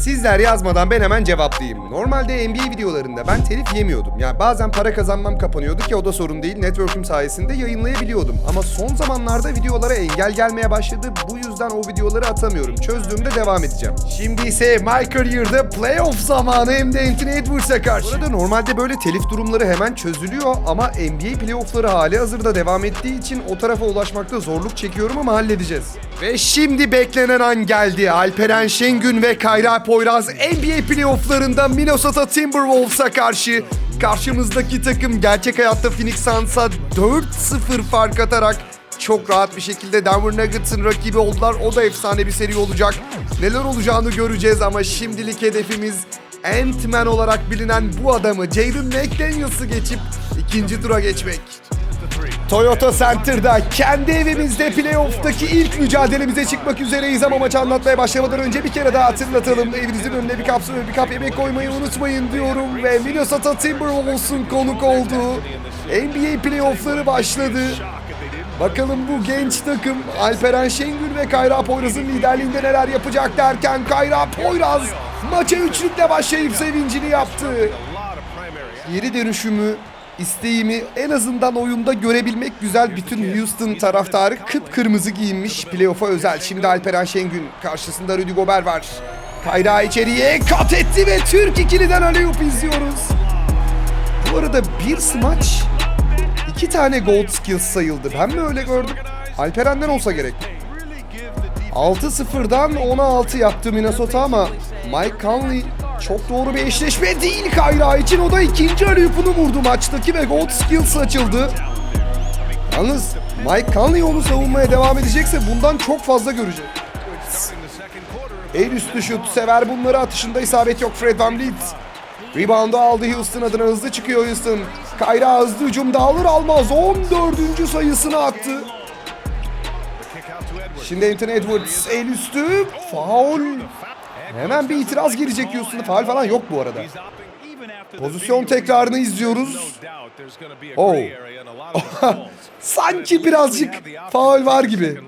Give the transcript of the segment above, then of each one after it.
Sizler yazmadan ben hemen cevaplayayım. Normalde NBA videolarında ben telif yemiyordum. Yani bazen para kazanmam kapanıyordu ki o da sorun değil. Network'üm sayesinde yayınlayabiliyordum. Ama son zamanlarda videolara engel gelmeye başladı. Bu yüzden o videoları atamıyorum. Çözdüğümde devam edeceğim. Şimdi ise My Career'da playoff zamanı hem de Anthony Edwards'a karşı. Bu normalde böyle telif durumları hemen çözülüyor ama NBA playoff'ları hali hazırda devam ettiği için o tarafa ulaşmakta zorluk çekiyorum ama halledeceğiz. Ve şimdi beklenen an geldi. Alperen Şengün ve Kayra Poyraz NBA playoff'larında Minnesota Timberwolves'a karşı karşımızdaki takım gerçek hayatta Phoenix Suns'a 4-0 fark atarak çok rahat bir şekilde Denver Nuggets'ın rakibi oldular. O da efsane bir seri olacak. Neler olacağını göreceğiz ama şimdilik hedefimiz Ant-Man olarak bilinen bu adamı Jaden McDaniels'ı geçip ikinci tura geçmek. Toyota Center'da kendi evimizde playoff'taki ilk mücadelemize çıkmak üzereyiz ama maçı anlatmaya başlamadan önce bir kere daha hatırlatalım. Evinizin önüne bir kap su ve bir kap yemek koymayı unutmayın diyorum ve Minnesota Timberwolves'un konuk olduğu NBA playoff'ları başladı. Bakalım bu genç takım Alperen Şengül ve Kayra Poyraz'ın liderliğinde neler yapacak derken Kayra Poyraz maça üçlükle başlayıp sevincini yaptı. Geri dönüşümü, isteğimi en azından oyunda görebilmek güzel. Bütün Houston taraftarı kıpkırmızı giyinmiş playoff'a özel. Şimdi Alperen Şengün karşısında Rudy Gobert var. Kayra içeriye kat etti ve Türk ikiliden alley-oop izliyoruz. Bu arada bir smaç iki tane gold skills sayıldı. Ben mi öyle gördüm? Alperen'den olsa gerek. 6-0'dan 10'a 6 yaptı Minnesota ama Mike Conley çok doğru bir eşleşme değil Kayra için. O da ikinci alley-oop'unu vurdu maçtaki ve gold skills açıldı. Yalnız Mike Conley onu savunmaya devam edecekse bundan çok fazla görecek. El üstü şut sever bunları atışında isabet yok Fred VanVleet. Rebound'u aldı Houston adına hızlı çıkıyor Houston. Kayra hızlı hücumda alır almaz 14. sayısını attı. Şimdi Anthony Edwards el üstü faul. Hemen bir itiraz girecek Houston'a. Faul falan yok bu arada. Pozisyon tekrarını izliyoruz. Oh. Sanki birazcık faul var gibi.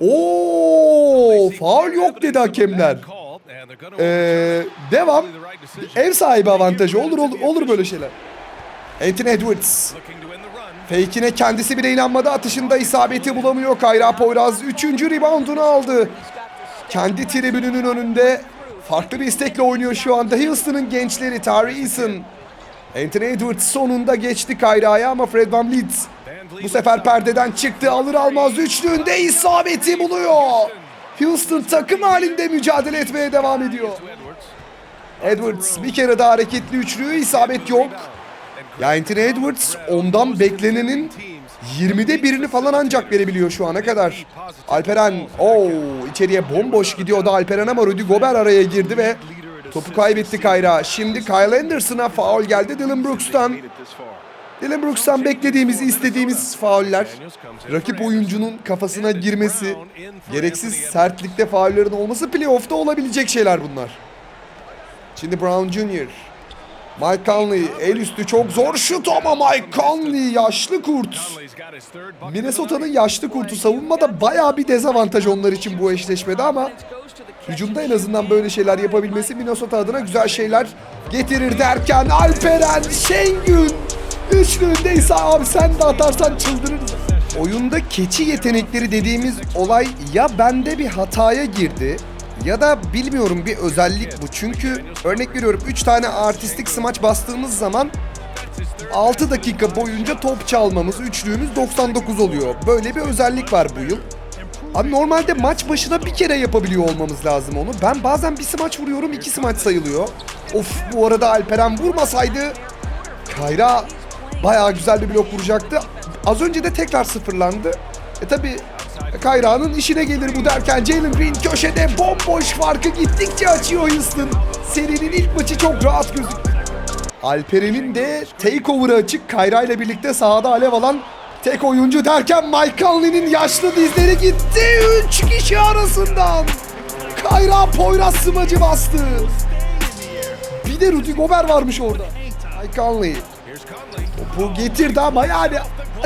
Oo, faul yok dedi hakemler. Ee, devam. Ev sahibi avantajı olur olur, olur böyle şeyler. Anthony Edwards. Fake'ine kendisi bile inanmadı. Atışında isabeti bulamıyor. Kayra Poyraz 3. reboundunu aldı. Kendi tribününün önünde farklı bir istekle oynuyor şu anda. Houston'ın gençleri Tari Eason. Anthony Edwards sonunda geçti Kayra'ya ama Fred VanVleet bu sefer perdeden çıktı. Alır almaz üçlüğünde isabeti buluyor. Houston takım halinde mücadele etmeye devam ediyor. Edwards bir kere daha hareketli üçlüğü isabet yok. Ya Anthony Edwards ondan beklenenin 20'de birini falan ancak verebiliyor şu ana kadar. Alperen o içeriye bomboş gidiyordu Alperen ama Rudy Gobert araya girdi ve topu kaybetti Kayra. Şimdi Kyle Anderson'a faul geldi Dylan Brooks'tan. Dylan Brooks'tan beklediğimiz, istediğimiz fauller. Rakip oyuncunun kafasına girmesi, gereksiz sertlikte faullerin olması playoff'ta olabilecek şeyler bunlar. Şimdi Brown Jr. Mike Conley el üstü çok zor şut ama Mike Conley yaşlı kurt. Minnesota'nın yaşlı kurtu savunmada bayağı bir dezavantaj onlar için bu eşleşmede ama hücumda en azından böyle şeyler yapabilmesi Minnesota adına güzel şeyler getirir derken Alperen Şengün üçlüğündeyse abi sen de atarsan çıldırırız. Oyunda keçi yetenekleri dediğimiz olay ya bende bir hataya girdi ya da bilmiyorum bir özellik bu. Çünkü örnek veriyorum 3 tane artistik smaç bastığımız zaman 6 dakika boyunca top çalmamız, üçlüğümüz 99 oluyor. Böyle bir özellik var bu yıl. Abi normalde maç başına bir kere yapabiliyor olmamız lazım onu. Ben bazen bir smaç vuruyorum, iki smaç sayılıyor. Of bu arada Alperen vurmasaydı Kayra bayağı güzel bir blok vuracaktı. Az önce de tekrar sıfırlandı. E tabi Kayra'nın işine gelir bu derken Jalen Green köşede bomboş farkı gittikçe açıyor Houston. Serinin ilk maçı çok rahat gözüküyor. Alperen'in de takeover'ı açık. Kayra ile birlikte sahada alev alan tek oyuncu derken Mike Conley'nin yaşlı dizleri gitti. Üç kişi arasından. Kayra Poyraz smacı bastı. Bir de Rudy Gobert varmış orada. Mike Conley. Topu getirdi ama yani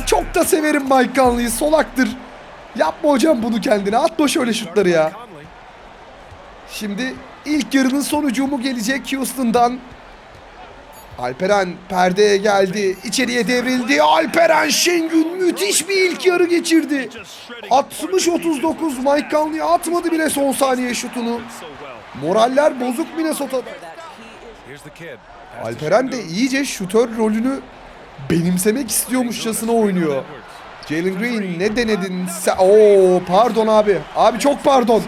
çok da severim Mike Conley'i. Solaktır. Yapma hocam bunu kendine. Atma şöyle şutları ya. Şimdi ilk yarının son hücumu gelecek Houston'dan. Alperen perdeye geldi. içeriye devrildi. Alperen Şengün müthiş bir ilk yarı geçirdi. 60-39 Mike Conley atmadı bile son saniye şutunu. Moraller bozuk Minnesota'da. Alperen de iyice şutör rolünü benimsemek istiyormuşçasına oynuyor. Jalen Green ne denedin? Sen... Oo pardon abi. Abi çok pardon.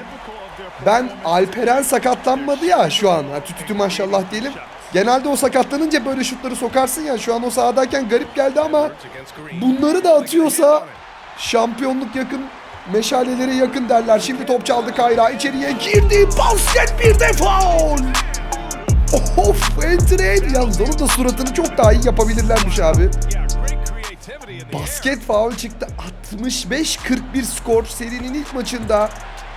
Ben Alperen sakatlanmadı ya şu an. Ha, tütütü maşallah diyelim. Genelde o sakatlanınca böyle şutları sokarsın ya. Şu an o sahadayken garip geldi ama bunları da atıyorsa şampiyonluk yakın, meşalelere yakın derler. Şimdi top çaldı Kayra. içeriye girdi. Basket bir de faul. Of Anthony Yalnız onun da suratını çok daha iyi yapabilirlermiş abi. Basket faul çıktı. 65-41 skor serinin ilk maçında.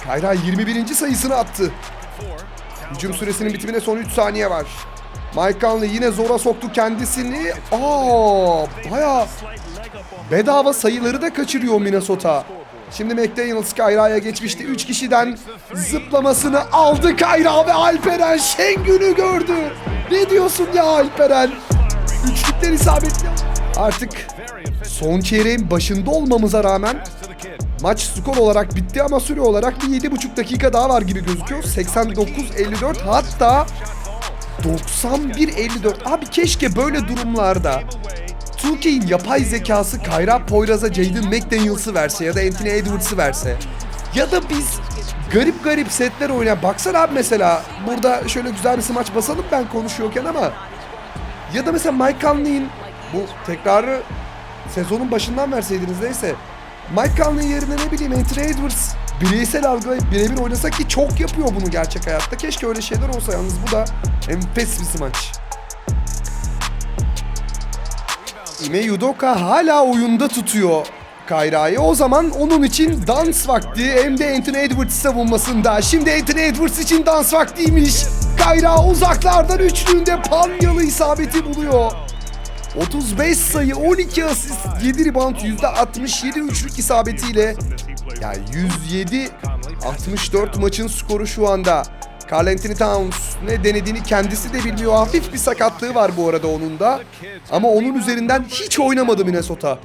Kayra 21. sayısını attı. Hücum süresinin bitimine son 3 saniye var. Mike Conley yine zora soktu kendisini. Aa, baya bedava sayıları da kaçırıyor Minnesota. Şimdi McDaniels Kayra'ya geçmişti. 3 kişiden zıplamasını aldı Kayra ve Alperen Şengün'ü gördü. Ne diyorsun ya Alperen? Üçlükler isabetli. Artık son çeyreğin başında olmamıza rağmen maç skor olarak bitti ama süre olarak bir 7,5 dakika daha var gibi gözüküyor. 89-54 hatta 91-54. Abi keşke böyle durumlarda 2K'in yapay zekası Kayra Poyraz'a Jaden McDaniels'ı verse ya da Anthony Edwards'ı verse. Ya da biz garip garip setler oynayan. Baksana abi mesela burada şöyle güzel bir smaç basalım ben konuşuyorken ama ya da mesela Mike Conley'in bu tekrarı sezonun başından verseydiniz neyse. Mike Conley yerine ne bileyim Anthony Edwards bireysel algılayıp birebir oynasa ki çok yapıyor bunu gerçek hayatta. Keşke öyle şeyler olsa yalnız bu da enfes bir smaç. Ime Yudoka hala oyunda tutuyor Kayra'yı. O zaman onun için dans vakti hem de Anthony Edwards savunmasında. Şimdi Anthony Edwards için dans vaktiymiş. Kayra uzaklardan üçlüğünde Panyalı isabeti buluyor. 35 sayı, 12 asist, 7 rebound, %67 üçlük isabetiyle yani 107 64 maçın skoru şu anda. Carl Anthony Towns ne denediğini kendisi de bilmiyor. Hafif bir sakatlığı var bu arada onun da. Ama onun üzerinden hiç oynamadı Minnesota.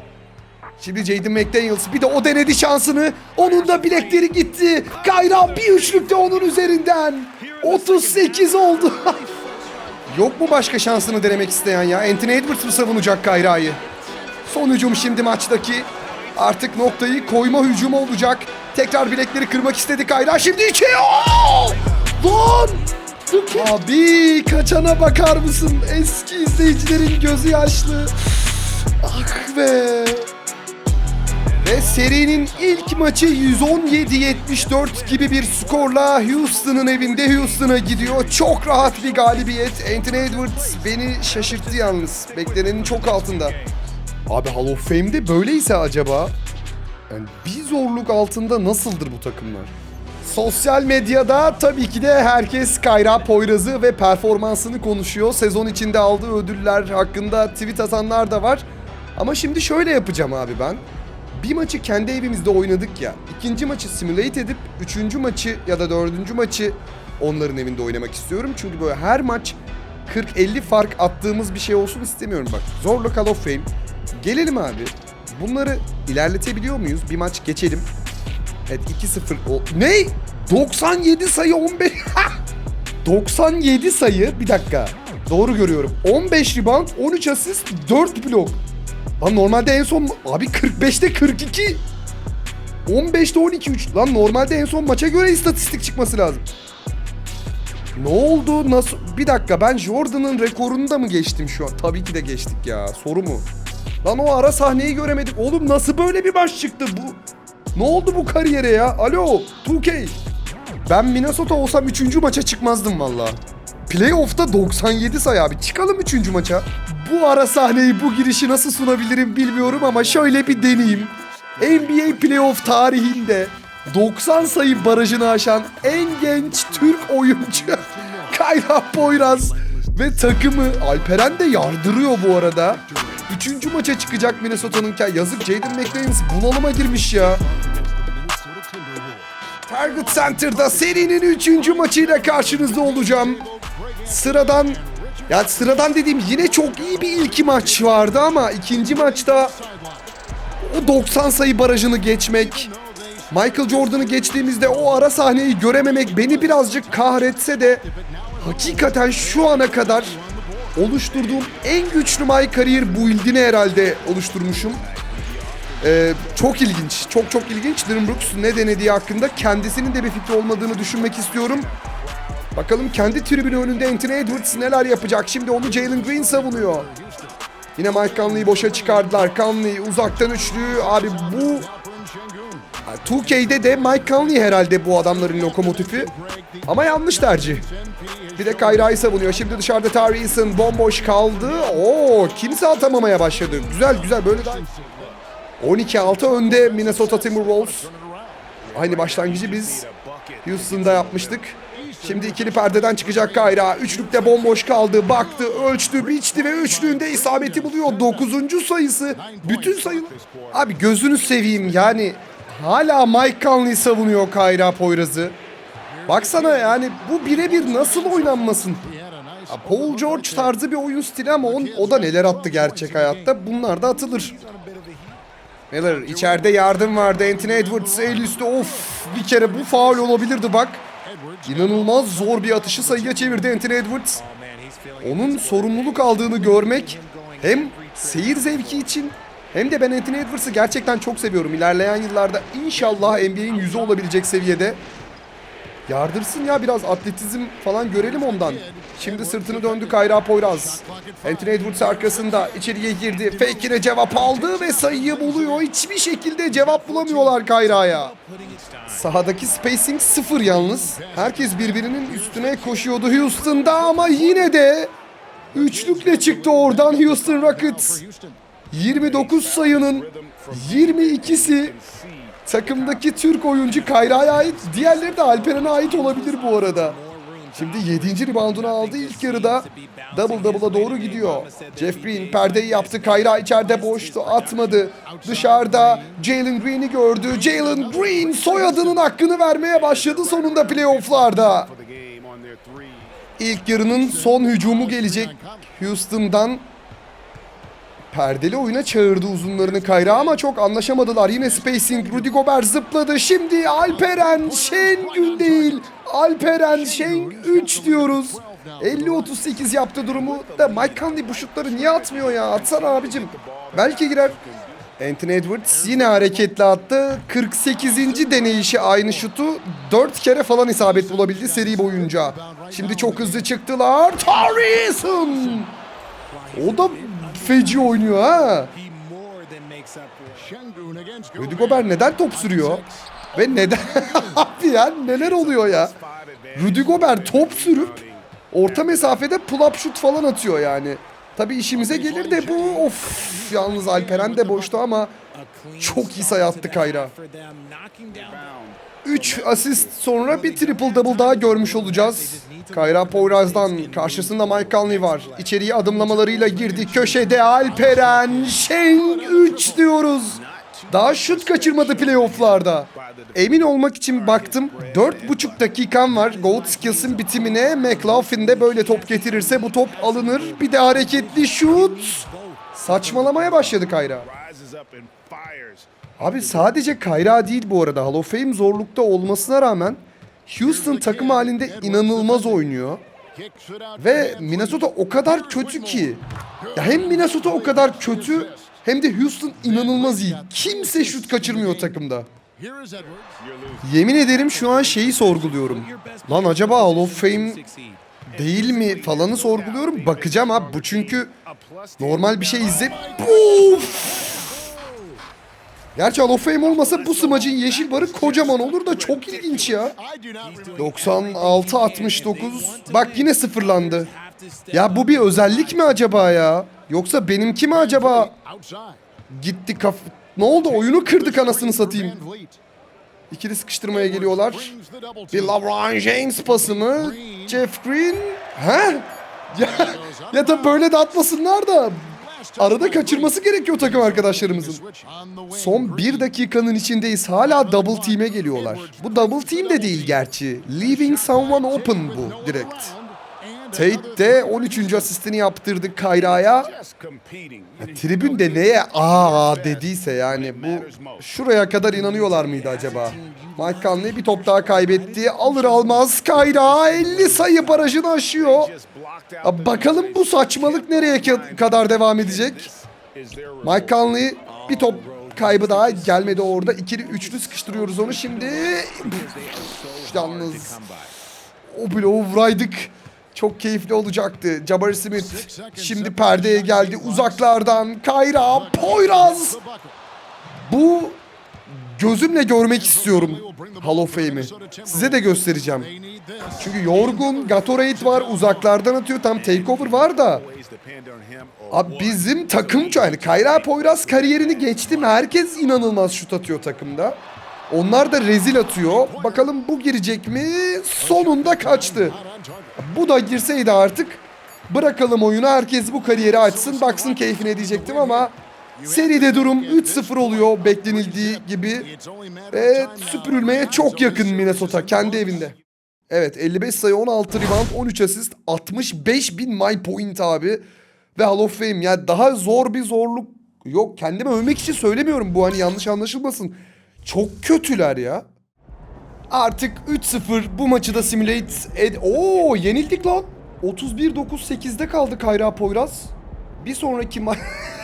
Şimdi Jaden McDaniels bir de o denedi şansını. Onun da bilekleri gitti. Kayra bir üçlük de onun üzerinden. 38 oldu. Yok mu başka şansını denemek isteyen ya? Anthony Edwards mı savunacak Kayra'yı? Son hücum şimdi maçtaki. Artık noktayı koyma hücumu olacak. Tekrar bilekleri kırmak istedi Kayra. Şimdi içeri. Oo! Lan! Abi kaçana bakar mısın? Eski izleyicilerin gözü yaşlı. Ah be. Ve serinin ilk maçı 117-74 gibi bir skorla Houston'ın evinde Houston'a gidiyor. Çok rahat bir galibiyet. Anthony Edwards beni şaşırttı yalnız. Beklenenin çok altında. Abi Hall of Fame'de böyleyse acaba? Yani bir zorluk altında nasıldır bu takımlar? Sosyal medyada tabii ki de herkes Kayra Poyraz'ı ve performansını konuşuyor. Sezon içinde aldığı ödüller hakkında tweet atanlar da var. Ama şimdi şöyle yapacağım abi ben. Bir maçı kendi evimizde oynadık ya. ikinci maçı simulate edip üçüncü maçı ya da dördüncü maçı onların evinde oynamak istiyorum. Çünkü böyle her maç 40-50 fark attığımız bir şey olsun istemiyorum bak. Zorlu Call of Fame. Gelelim abi. Bunları ilerletebiliyor muyuz? Bir maç geçelim. Evet 2-0. O... Ne? 97 sayı 15. 97 sayı. Bir dakika. Doğru görüyorum. 15 rebound, 13 asist, 4 blok. Lan normalde en son... Abi 45'te 42. 15'te 12 3. Lan normalde en son maça göre istatistik çıkması lazım. Ne oldu? Nasıl? Bir dakika ben Jordan'ın rekorunu da mı geçtim şu an? Tabii ki de geçtik ya. Soru mu? Lan o ara sahneyi göremedik. Oğlum nasıl böyle bir maç çıktı bu? Ne oldu bu kariyere ya? Alo 2K. Ben Minnesota olsam 3. maça çıkmazdım valla. Playoff'ta 97 sayı abi. Çıkalım 3. maça. Bu ara sahneyi, bu girişi nasıl sunabilirim bilmiyorum ama şöyle bir deneyeyim. NBA playoff tarihinde 90 sayı barajını aşan en genç Türk oyuncu Kayra Poyraz ve takımı Alperen de yardırıyor bu arada. Üçüncü maça çıkacak Minnesota'nın yazık Jaden McDaniels bunalıma girmiş ya. Target Center'da serinin 3. maçıyla karşınızda olacağım. Sıradan ya sıradan dediğim yine çok iyi bir ilk maç vardı ama ikinci maçta o 90 sayı barajını geçmek, Michael Jordan'ı geçtiğimizde o ara sahneyi görememek beni birazcık kahretse de hakikaten şu ana kadar oluşturduğum en güçlü My Career build'ini herhalde oluşturmuşum. Ee, çok ilginç, çok çok ilginç. Dylan Brooks ne denediği hakkında kendisinin de bir fikri olmadığını düşünmek istiyorum. Bakalım kendi tribünü önünde Anthony Edwards neler yapacak. Şimdi onu Jalen Green savunuyor. Yine Mike Conley'i boşa çıkardılar. Conley uzaktan üçlü. Abi bu 2K'de de Mike Conley herhalde bu adamların lokomotifi. Ama yanlış tercih. Bir de Kayra'yı savunuyor. Şimdi dışarıda Tyrese bomboş kaldı. Oo, kimse atamamaya başladı. Güzel güzel böyle daha 12-6 önde Minnesota Timberwolves. Aynı başlangıcı biz Houston'da yapmıştık. Şimdi ikili perdeden çıkacak Kayra. Üçlükte bomboş kaldı. Baktı, ölçtü, biçti ve üçlüğünde isabeti buluyor. Dokuzuncu sayısı. Bütün sayı... Abi gözünü seveyim yani. Hala Mike Conley savunuyor Kayra Poyraz'ı. Baksana yani bu birebir nasıl oynanmasın? Paul George tarzı bir oyun stili ama on, o da neler attı gerçek hayatta. Bunlar da atılır. Miller içeride yardım vardı. Anthony Edwards el üstü of bir kere bu faul olabilirdi bak. İnanılmaz zor bir atışı sayıya çevirdi Anthony Edwards. Onun sorumluluk aldığını görmek hem seyir zevki için hem de ben Anthony Edwards'ı gerçekten çok seviyorum. İlerleyen yıllarda inşallah NBA'in yüzü olabilecek seviyede. Yardırsın ya biraz atletizm falan görelim ondan. Şimdi sırtını döndü Kayra Poyraz. Anthony Edwards arkasında içeriye girdi. Fake'ine cevap aldı ve sayıyı buluyor. Hiçbir şekilde cevap bulamıyorlar Kayra'ya. Sahadaki spacing sıfır yalnız. Herkes birbirinin üstüne koşuyordu Houston'da ama yine de üçlükle çıktı oradan Houston Rockets. 29 sayının 22'si takımdaki Türk oyuncu Kayra'ya ait. Diğerleri de Alperen'e ait olabilir bu arada. Şimdi 7. reboundunu aldı ilk yarıda. Double double'a doğru gidiyor. Jeff Green perdeyi yaptı. Kayra içeride boştu. Atmadı. Dışarıda Jalen Green'i gördü. Jalen Green soyadının hakkını vermeye başladı sonunda playofflarda. İlk yarının son hücumu gelecek Houston'dan. Perdeli oyuna çağırdı uzunlarını Kayra ama çok anlaşamadılar. Yine spacing Rudy Gobert zıpladı. Şimdi Alperen Şengün değil. Alperen Şeng 3 diyoruz. 50-38 yaptı durumu da Mike Conley bu şutları niye atmıyor ya? Atsana abicim. Belki girer. Anthony Edwards yine hareketli attı. 48. deneyişi aynı şutu 4 kere falan isabet bulabildi seri boyunca. Şimdi çok hızlı çıktılar. Torreson! O da feci oynuyor ha. Rudy Gobert neden top sürüyor? Ve neden? Abi ya neler oluyor ya? Rudy Gobert top sürüp orta mesafede pull-up şut falan atıyor yani. Tabi işimize gelir de bu of yalnız Alperen de boştu ama çok iyi sayı attı Kayra. 3 asist sonra bir triple double daha görmüş olacağız. Kayra Poyraz'dan karşısında Mike Conley var. İçeriye adımlamalarıyla girdi. Köşede Alperen Şeng 3 diyoruz. Daha şut kaçırmadı playofflarda. Emin olmak için baktım. 4,5 dakikam var. Gold Skills'ın bitimine. McLaughlin de böyle top getirirse bu top alınır. Bir de hareketli şut. Saçmalamaya başladı Kayra. Abi sadece Kayra değil bu arada. Hall of Fame zorlukta olmasına rağmen Houston takım halinde inanılmaz oynuyor. Ve Minnesota o kadar kötü ki. Ya hem Minnesota o kadar kötü hem de Houston inanılmaz iyi. Kimse şut kaçırmıyor takımda. Yemin ederim şu an şeyi sorguluyorum. Lan acaba Hall of Fame değil mi falanı sorguluyorum. Bakacağım abi bu çünkü normal bir şey izle... Puf! Gerçi Hall of Fame olmasa bu smacın yeşil barı kocaman olur da çok ilginç ya. 96-69. Bak yine sıfırlandı. Ya bu bir özellik mi acaba ya? Yoksa benimki mi acaba? Gitti kaf... Ne oldu? Oyunu kırdık anasını satayım. İkili sıkıştırmaya geliyorlar. Bir LeBron James pası mı? Jeff Green? He? Ya, ya da böyle de atmasınlar da arada kaçırması gerekiyor takım arkadaşlarımızın. Son bir dakikanın içindeyiz. Hala double team'e geliyorlar. Bu double team de değil gerçi. Leaving someone open bu direkt. Tate de 13. asistini yaptırdı Kayra'ya. Tribün de neye aa dediyse yani bu şuraya kadar inanıyorlar mıydı acaba? Mike Conley bir top daha kaybetti. Alır almaz Kayra 50 sayı barajını aşıyor. Bakalım bu saçmalık nereye ka- kadar devam edecek? Mike Conley bir top kaybı daha gelmedi orada. İkili üçlü sıkıştırıyoruz onu şimdi. Yalnız o bloğu vuraydık. Çok keyifli olacaktı. Jabari Smith şimdi perdeye geldi uzaklardan. Kayra, Poyraz. Bu gözümle görmek istiyorum Hall of Fame'i. Size de göstereceğim. Çünkü yorgun, Gatorade var, uzaklardan atıyor. Tam takeover var da. Abi bizim takım yani Kayra Poyraz kariyerini geçtim. Herkes inanılmaz şut atıyor takımda. Onlar da rezil atıyor. Bakalım bu girecek mi? Sonunda kaçtı. Bu da girseydi artık bırakalım oyunu. Herkes bu kariyeri açsın. Baksın keyfine diyecektim ama seride durum 3-0 oluyor beklenildiği gibi. Ve süpürülmeye çok yakın Minnesota kendi evinde. Evet 55 sayı 16 rebound 13 asist 65 bin my point abi. Ve Hall of Fame yani daha zor bir zorluk yok. Kendimi övmek için söylemiyorum bu hani yanlış anlaşılmasın. Çok kötüler ya. Artık 3-0 bu maçı da simulate ed... Oo yenildik lan. 31-9-8'de kaldı Kayra Poyraz. Bir sonraki maç...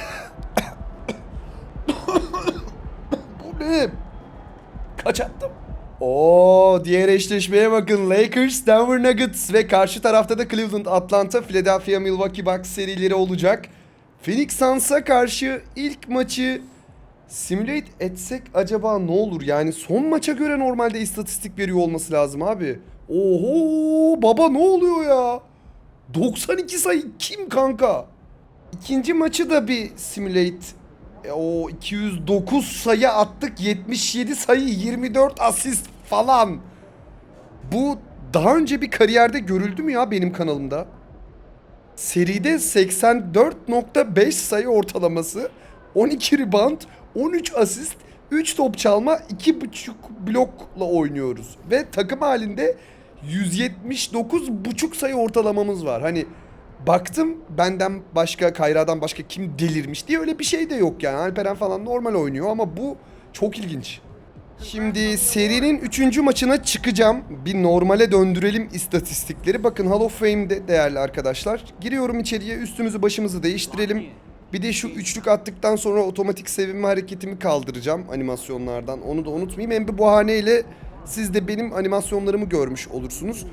ne? Kaç attım? Oo diğer eşleşmeye bakın. Lakers, Denver Nuggets ve karşı tarafta da Cleveland, Atlanta, Philadelphia, Milwaukee Bucks serileri olacak. Phoenix Suns'a karşı ilk maçı simulate etsek acaba ne olur? Yani son maça göre normalde istatistik veriyor olması lazım abi. Oho baba ne oluyor ya? 92 sayı kim kanka? İkinci maçı da bir simulate. E, o 209 sayı attık 77 sayı 24 asist falan. Bu daha önce bir kariyerde görüldü mü ya benim kanalımda? Seride 84.5 sayı ortalaması, 12 rebound, 13 asist, 3 top çalma, 2.5 blokla oynuyoruz. Ve takım halinde 179.5 sayı ortalamamız var. Hani baktım benden başka, Kayra'dan başka kim delirmiş diye öyle bir şey de yok yani. Alperen falan normal oynuyor ama bu çok ilginç. Şimdi serinin 3. maçına çıkacağım. Bir normale döndürelim istatistikleri. Bakın Hall of Fame'de değerli arkadaşlar. Giriyorum içeriye üstümüzü başımızı değiştirelim. Bir de şu üçlük attıktan sonra otomatik sevinme hareketimi kaldıracağım animasyonlardan. Onu da unutmayayım. Hem bir bahaneyle siz de benim animasyonlarımı görmüş olursunuz.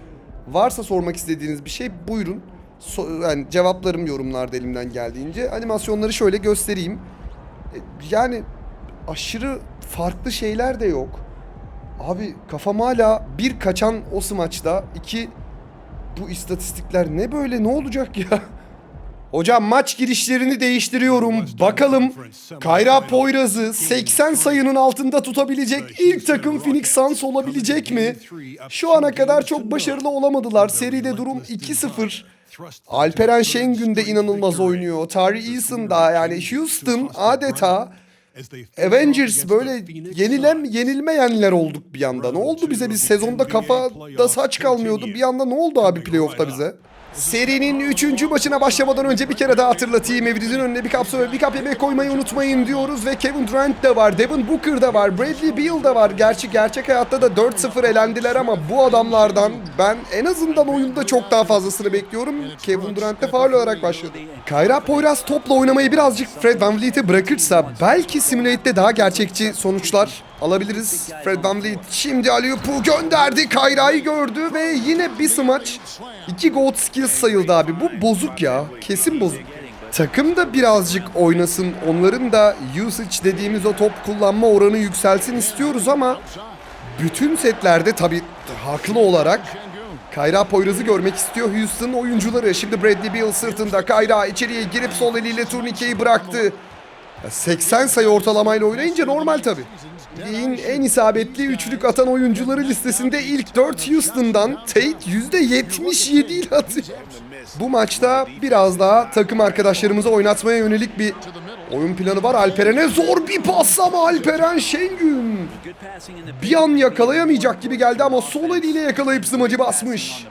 Varsa sormak istediğiniz bir şey buyurun. So- yani cevaplarım yorumlarda elimden geldiğince. Animasyonları şöyle göstereyim. E, Yani aşırı farklı şeyler de yok. Abi kafam hala bir kaçan o smaçta, iki bu istatistikler ne böyle ne olacak ya? Hocam maç girişlerini değiştiriyorum. Bakalım Kayra Poyraz'ı 80 sayının altında tutabilecek ilk takım Phoenix Suns olabilecek mi? Şu ana kadar çok başarılı olamadılar. Seride durum 2-0. Alperen Şengün de inanılmaz oynuyor. Tari Eason da yani Houston adeta Avengers böyle yenilem yenilmeyenler olduk bir anda. Ne oldu bize? Biz sezonda kafada saç kalmıyordu. Bir anda ne oldu abi playoff'ta bize? Serinin 3. maçına başlamadan önce bir kere daha hatırlatayım. Evinizin önüne bir kap ve bir kap yemek koymayı unutmayın diyoruz. Ve Kevin Durant de var, Devin Booker da var, Bradley Beal da var. Gerçi gerçek hayatta da 4-0 elendiler ama bu adamlardan ben en azından oyunda çok daha fazlasını bekliyorum. Kevin Durant de faul olarak başladı. Kayra Poyraz topla oynamayı birazcık Fred VanVleet'e bırakırsa belki Simulate'de daha gerçekçi sonuçlar alabiliriz. Fred VanVleet şimdi Aliyup'u gönderdi. Kayra'yı gördü ve yine bir smaç. İki gold skills sayıldı abi. Bu bozuk ya. Kesin bozuk. Takım da birazcık oynasın. Onların da usage dediğimiz o top kullanma oranı yükselsin istiyoruz ama bütün setlerde tabii haklı olarak Kayra Poyraz'ı görmek istiyor Houston oyuncuları. Şimdi Bradley Beal sırtında Kayra içeriye girip sol eliyle turnikeyi bıraktı. Ya 80 sayı ortalamayla oynayınca normal tabi. Ligin en isabetli üçlük atan oyuncuları listesinde ilk 4 Houston'dan Tate %77 ile atıyor. Bu maçta biraz daha takım arkadaşlarımızı oynatmaya yönelik bir oyun planı var. Alperen'e zor bir pas ama Alperen Şengün bir an yakalayamayacak gibi geldi ama sol eliyle yakalayıp zımacı basmış.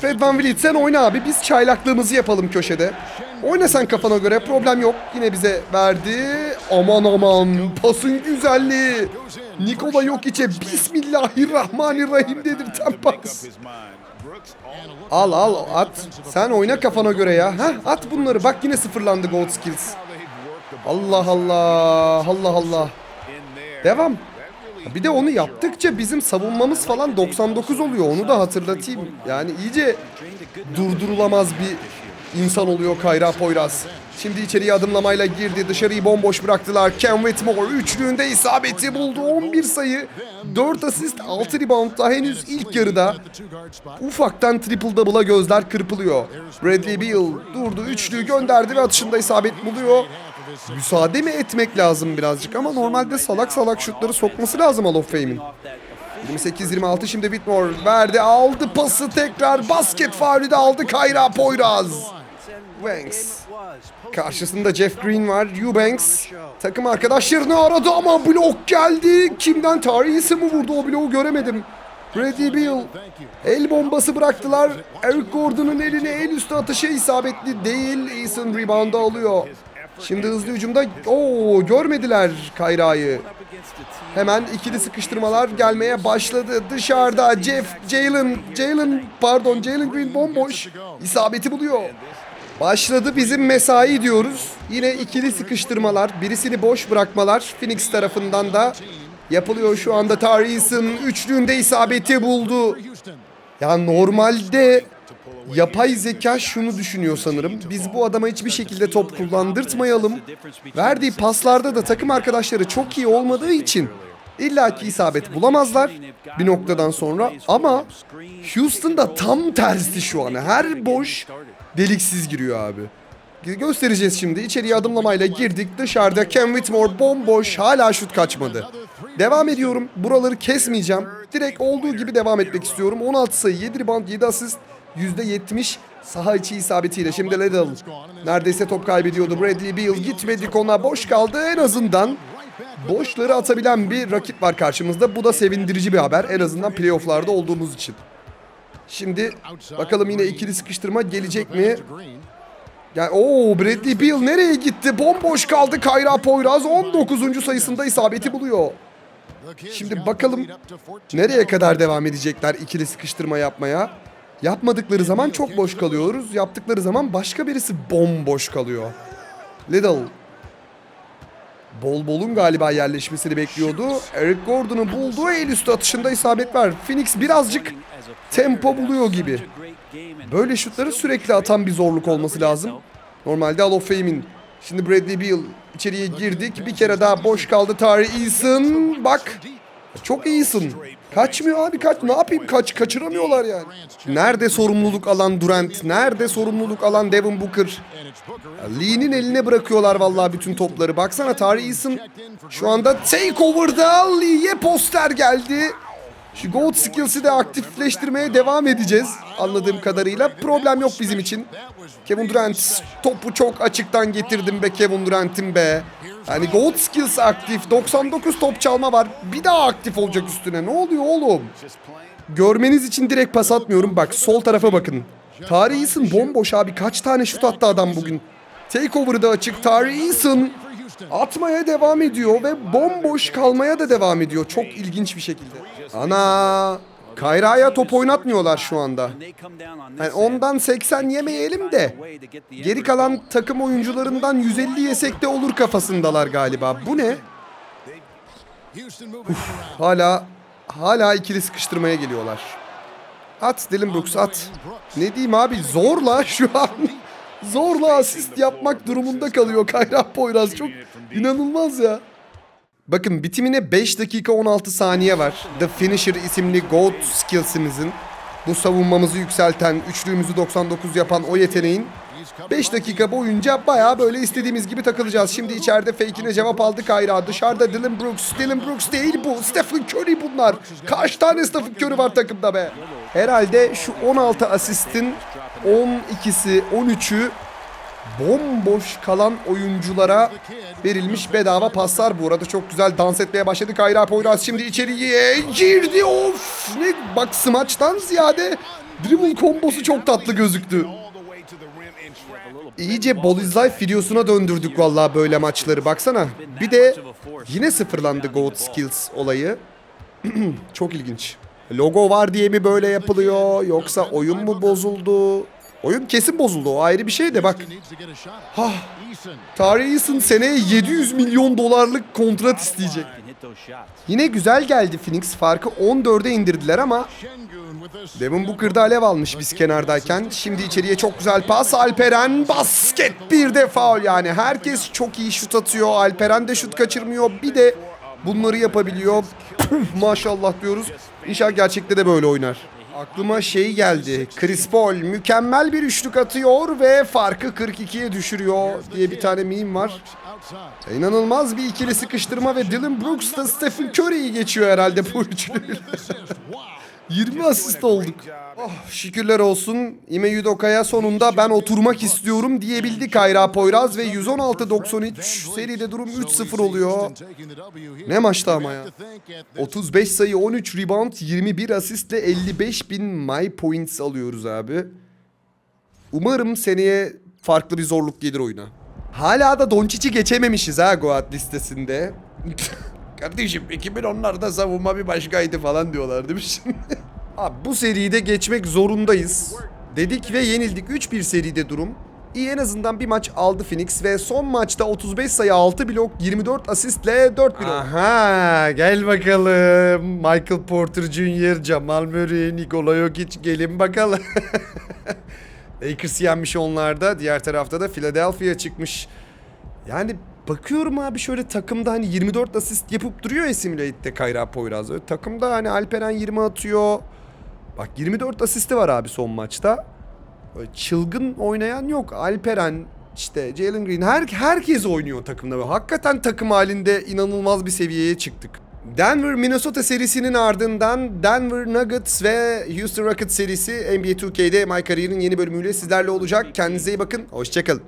Fred Van Vliet sen oyna abi biz çaylaklığımızı yapalım köşede. Oyna sen kafana göre problem yok. Yine bize verdi. Aman aman pasın güzelliği. Nikola Jokic'e Bismillahirrahmanirrahim dedirten pas. Al al at. Sen oyna kafana göre ya. Heh, at bunları. Bak yine sıfırlandı gold skills. Allah Allah. Allah Allah. Devam. Bir de onu yaptıkça bizim savunmamız falan 99 oluyor. Onu da hatırlatayım. Yani iyice durdurulamaz bir insan oluyor Kayra Poyraz. Şimdi içeriye adımlamayla girdi. Dışarıyı bomboş bıraktılar. Cam Whitmore üçlüğünde isabeti buldu. 11 sayı, 4 asist, 6 rebound da henüz ilk yarıda. Ufaktan triple double'a gözler kırpılıyor. Bradley Beal durdu. Üçlüyü gönderdi ve atışında isabet buluyor. Müsaade mi etmek lazım birazcık ama normalde salak salak şutları sokması lazım Hall of Fame'in. 28-26 şimdi Whitmore verdi aldı pası tekrar basket faulü de aldı Kayra Poyraz. Wanks. Karşısında Jeff Green var. Eubanks takım arkadaşlarını aradı ama blok geldi. Kimden Tyrese mi vurdu o bloğu göremedim. Bradley Beal el bombası bıraktılar. Eric Gordon'un eline el üstü atışı isabetli değil. Eason rebound'ı alıyor. Şimdi hızlı hücumda o görmediler Kayra'yı. Hemen ikili sıkıştırmalar gelmeye başladı. Dışarıda Jeff, Jalen, Jalen pardon Jalen Green bomboş. İsabeti buluyor. Başladı bizim mesai diyoruz. Yine ikili sıkıştırmalar, birisini boş bırakmalar Phoenix tarafından da yapılıyor şu anda. Tarihis'in üçlüğünde isabeti buldu. Ya normalde yapay zeka şunu düşünüyor sanırım. Biz bu adama hiçbir şekilde top kullandırtmayalım. Verdiği paslarda da takım arkadaşları çok iyi olmadığı için illaki isabet bulamazlar bir noktadan sonra. Ama Houston'da tam tersi şu an. Her boş deliksiz giriyor abi. Göstereceğiz şimdi. İçeriye adımlamayla girdik. Dışarıda Cam Whitmore bomboş. Hala şut kaçmadı. Devam ediyorum. Buraları kesmeyeceğim. Direkt olduğu gibi devam etmek istiyorum. 16 sayı, 7 rebound, 7 asist. %70 saha içi isabetiyle. Şimdi Liddell neredeyse top kaybediyordu. Bradley Beal gitmedik ona. Boş kaldı en azından. Boşları atabilen bir rakip var karşımızda. Bu da sevindirici bir haber. En azından playofflarda olduğumuz için. Şimdi bakalım yine ikili sıkıştırma gelecek mi? Yani o Bradley Beal nereye gitti? Bomboş kaldı Kayra Poyraz 19. sayısında isabeti buluyor. Şimdi bakalım nereye kadar devam edecekler ikili sıkıştırma yapmaya. Yapmadıkları zaman çok boş kalıyoruz. Yaptıkları zaman başka birisi bomboş kalıyor. Liddell. Bol bolun galiba yerleşmesini bekliyordu. Eric Gordon'u buldu. El üstü atışında isabet var. Phoenix birazcık tempo buluyor gibi. Böyle şutları sürekli atan bir zorluk olması lazım. Normalde Hall of Fame'in. Şimdi Bradley Beal içeriye girdik. Bir kere daha boş kaldı Tari Eason. Bak. Çok iyisin. Kaçmıyor abi kaç. Ne yapayım kaç kaçıramıyorlar yani. Nerede sorumluluk alan Durant? Nerede sorumluluk alan Devin Booker? Lee'nin eline bırakıyorlar vallahi bütün topları. Baksana Tari Eason şu anda takeover'da Lee'ye poster geldi. Şu Gold Skills'i de aktifleştirmeye devam edeceğiz. Anladığım kadarıyla. Problem yok bizim için. Kevin Durant topu çok açıktan getirdim be Kevin Durant'im be. Yani Gold Skills aktif. 99 top çalma var. Bir daha aktif olacak üstüne. Ne oluyor oğlum? Görmeniz için direkt pas atmıyorum. Bak sol tarafa bakın. Tari Eason bomboş abi. Kaç tane şut attı adam bugün. Takeover'ı da açık. Tari Eason atmaya devam ediyor ve bomboş kalmaya da devam ediyor. Çok ilginç bir şekilde. Ana Kayra'ya top oynatmıyorlar şu anda. Yani ondan 80 yemeyelim de geri kalan takım oyuncularından 150 yesek de olur kafasındalar galiba. Bu ne? Uf, hala hala ikili sıkıştırmaya geliyorlar. At Dylan Brooks at. Ne diyeyim abi zorla şu an zorla asist yapmak durumunda kalıyor Kayra Poyraz. Çok inanılmaz ya. Bakın bitimine 5 dakika 16 saniye var. The Finisher isimli Gold Skills'imizin bu savunmamızı yükselten, üçlüğümüzü 99 yapan o yeteneğin 5 dakika boyunca baya böyle istediğimiz gibi takılacağız. Şimdi içeride fake'ine cevap aldı Kayra. Dışarıda Dylan Brooks. Dylan Brooks değil bu. Stephen Curry bunlar. Kaç tane Stephen Curry var takımda be? Herhalde şu 16 asistin 12'si 13'ü bomboş kalan oyunculara verilmiş bedava paslar. Bu arada çok güzel dans etmeye başladı Kayra Poyraz. Şimdi içeriye girdi. Of! Ne bak smaçtan ziyade dribble kombosu çok tatlı gözüktü. İyice Ball is Life videosuna döndürdük vallahi böyle maçları. Baksana. Bir de yine sıfırlandı Goat Skills olayı. çok ilginç. Logo var diye mi böyle yapılıyor yoksa oyun mu bozuldu? Oyun kesin bozuldu o ayrı bir şey de bak. Hah. Tari Eason seneye 700 milyon dolarlık kontrat isteyecek. Yine güzel geldi Phoenix. Farkı 14'e indirdiler ama Devin Booker'da alev almış biz kenardayken. Şimdi içeriye çok güzel pas. Alperen basket bir de faul yani. Herkes çok iyi şut atıyor. Alperen de şut kaçırmıyor. Bir de bunları yapabiliyor. Maşallah diyoruz. İnşallah gerçekte de böyle oynar. Aklıma şey geldi. Chris Paul mükemmel bir üçlük atıyor ve farkı 42'ye düşürüyor diye bir tane meme var. İnanılmaz bir ikili sıkıştırma ve Dylan Brooks da Stephen Curry'yi geçiyor herhalde bu üçlüyle. 20 asist olduk. Oh, şükürler olsun. Ime Yudoka'ya sonunda ben oturmak istiyorum diyebildi Kayra Poyraz ve 116-93 seride durum 3-0 oluyor. Ne maçtı ama ya. 35 sayı 13 rebound 21 asistle 55 bin my points alıyoruz abi. Umarım seneye farklı bir zorluk gelir oyuna. Hala da Doncic'i geçememişiz ha Goat listesinde. Kardeşim 2010'larda savunma bir başkaydı falan diyorlar değil mi? Abi bu seride geçmek zorundayız. Dedik ve yenildik. 3-1 seride durum. İyi en azından bir maç aldı Phoenix ve son maçta 35 sayı 6 blok 24 asistle 4 blok. Aha gel bakalım. Michael Porter Jr., Jamal Murray, Nikola Jokic gelin bakalım. Lakers yenmiş onlarda. Diğer tarafta da Philadelphia çıkmış. Yani bakıyorum abi şöyle takımda hani 24 asist yapıp duruyor ya Simulate'de Kayra Poyraz. Öyle takımda hani Alperen 20 atıyor. Bak 24 asisti var abi son maçta. Böyle çılgın oynayan yok. Alperen işte Jalen Green her, herkes oynuyor takımda. Böyle hakikaten takım halinde inanılmaz bir seviyeye çıktık. Denver Minnesota serisinin ardından Denver Nuggets ve Houston Rockets serisi NBA 2K'de My Career'ın yeni bölümüyle sizlerle olacak. Kendinize iyi bakın. Hoşçakalın.